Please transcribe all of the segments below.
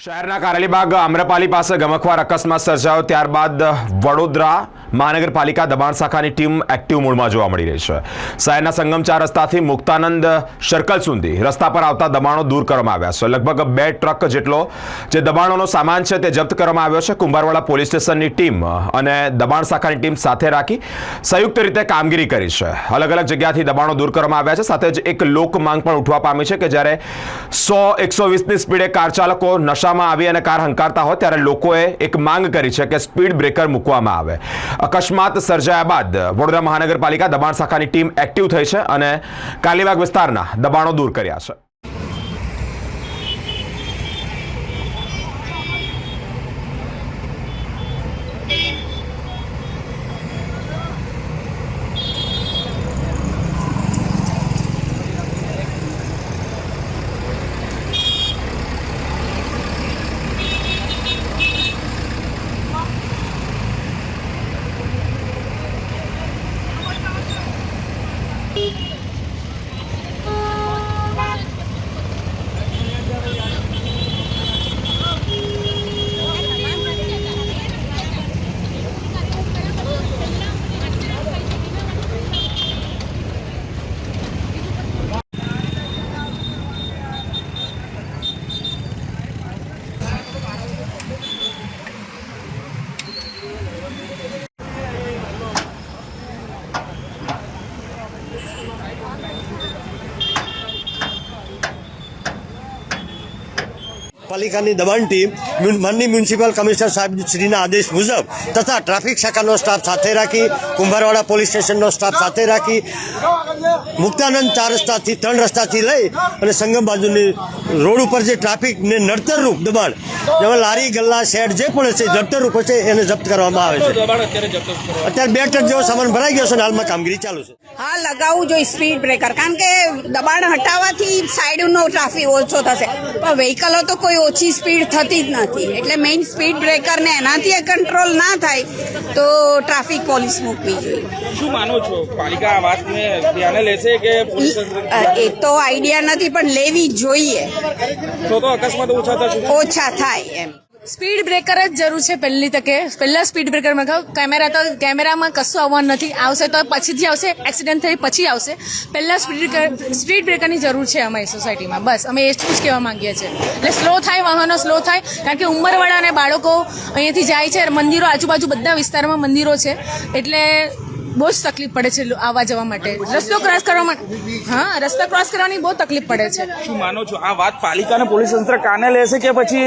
શહેરના કારેલીબાગ આમ્રપાલી પાસે ગમખવાર અકસ્માત સર્જાયો. ત્યારબાદ વડોદરા મહાનગરપાલિકા દબાણ શાખાની ટીમ એક્ટિવ મૂડમાં જોવા મળી રહી છે. શહેરના સંગમ ચાર રસ્તાથી મુક્તાનંદ સર્કલ સુધી રસ્તા પર આવતા દબાણો દૂર કરવામાં આવ્યા છે. લગભગ બે ટ્રક જેટલો જે દબાણોનો સામાન છે તે જપ્ત કરવામાં આવ્યો છે. કુંભારવાડા પોલીસ સ્ટેશનની ટીમ અને દબાણ શાખાની ટીમ સાથે રાખી સંયુક્ત રીતે કામગીરી કરી છે. અલગ અલગ જગ્યાથી દબાણો દૂર કરવામાં આવ્યા છે. સાથે જ એક લોક માંગ પણ ઉઠવા પામી છે કે જ્યારે સો એકસો વીસની સ્પીડે કાર ચાલકો નશામાં આવી અને કાર હંકારતા હોય ત્યારે લોકોએ એક માંગ કરી છે કે સ્પીડ બ્રેકર મૂકવામાં આવે. અકસ્માત સર્જાયા બાદ વડોદરા મહાનગરપાલિકા દબાણ શાખાની ટીમ એક્ટિવ થઈ છે અને કાલીબાગ વિસ્તારના દબાણો દૂર કર્યા છે. Thank you. પાલિકાની દબાણ ટીમ માનની મ્યુનિસિપલ કમિશનર સાહેબ શ્રીના આદેશ મુજબ તથા ટ્રાફિક શાખાનો સ્ટાફ સાથે રાખી કુંભારવાડા પોલીસ સ્ટેશનનો સ્ટાફ સાથે રાખી મુક્તાનંદ ચાર રસ્તાથી ત્રણ રસ્તાથી લઈ અને સંગમ બાજુની રોડ ઉપર જે ટ્રાફિક ને નડતરરૂપ દબાણ જેમાં લારી ગલ્લા શેડ જે પણ હશે જડતરરૂપ હશે એને જપ્ત કરવામાં આવે છે. અત્યારે બે ટન જેવો સામાન ભરાઈ ગયો છે અને હાલમાં કામગીરી ચાલુ છે. હા લગાવવું જોઈએ સ્પીડ બ્રેકર કારણ કે દબાણ હટાવવાથી સાઈડનો ટ્રાફિક ઓછો થશે. પણ વ્હીકલો તો કોઈ ઓછી સ્પીડ થતી જ નથી. એટલે મેઇન સ્પીડ બ્રેકરને એનાથી કંટ્રોલ ના થાય તો ટ્રાફિક પોલીસ મૂકવી જોઈએ. શું માનો છો? પાલિકા આ વાતને ધ્યાને લેશે કે એ તો આઈડિયા નથી પણ લેવી જોઈએ. તો તો અકસ્માત ઓછા થશે. ઓછા થાય એમ. સ્પીડ બ્રેકર જ જરૂર છે પહેલી તકે. પહેલા સ્પીડ બ્રેકરમાં કહું, કેમેરા તો કેમેરામાં કશું આવવાનું નથી. આવશે તો પછીથી આવશે, એક્સિડન્ટ થઈ પછી આવશે. પહેલા સ્પીડ સ્પીડ બ્રેકરની જરૂર છે અમારી સોસાયટીમાં. બસ, અમે એટલું જ કહેવા માંગીએ છીએ. એટલે સ્લો થાય, વાહનો સ્લો થાય, કારણ કે ઉંમરવાળા અને બાળકો અહીંયાથી જાય છે. મંદિરો આજુબાજુ બધા વિસ્તારમાં મંદિરો છે. એટલે બહુ જ તકલીફ પડે છે આવવા જવા માટે. રસ્તો ક્રોસ કરવા માટે હા રસ્તા ક્રોસ કરવાની બહુ તકલીફ પડે છે. શું માનો છો? આ વાત પાલિકા અને પોલીસ તંત્ર કાને લેશે કે પછી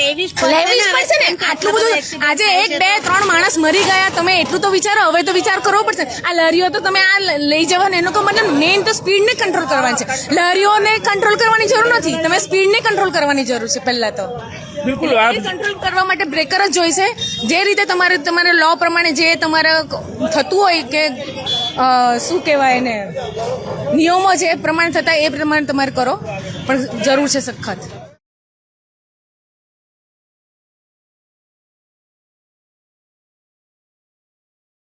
લેવી જ પડશે ને. આટલું બધું આજે એક બે ત્રણ માણસ મરી ગયા. તમે એટલું તો વિચારો હવે તો વિચાર કરવો પડશે. આ લહેરીઓ તો તમે આ લઈ લઈ ને એનો તો મતલબ મેઇન તો સ્પીડને કંટ્રોલ કરવાની છે. લારીઓને કંટ્રોલ કરવાની જરૂર નથી. તમે સ્પીડને કંટ્રોલ કરવાની જરૂર છે પહેલા તો. બિલકુલ આ કંટ્રોલ કરવા માટે બ્રેકર જ જોઈશે. જે રીતે તમારે તમારે લો પ્રમાણે જે તમારે થતું હોય કે શું કહેવાય એને? નિયમો જે પ્રમાણે થતા એ પ્રમાણે તમારે કરો. પણ જરૂર છે સખત.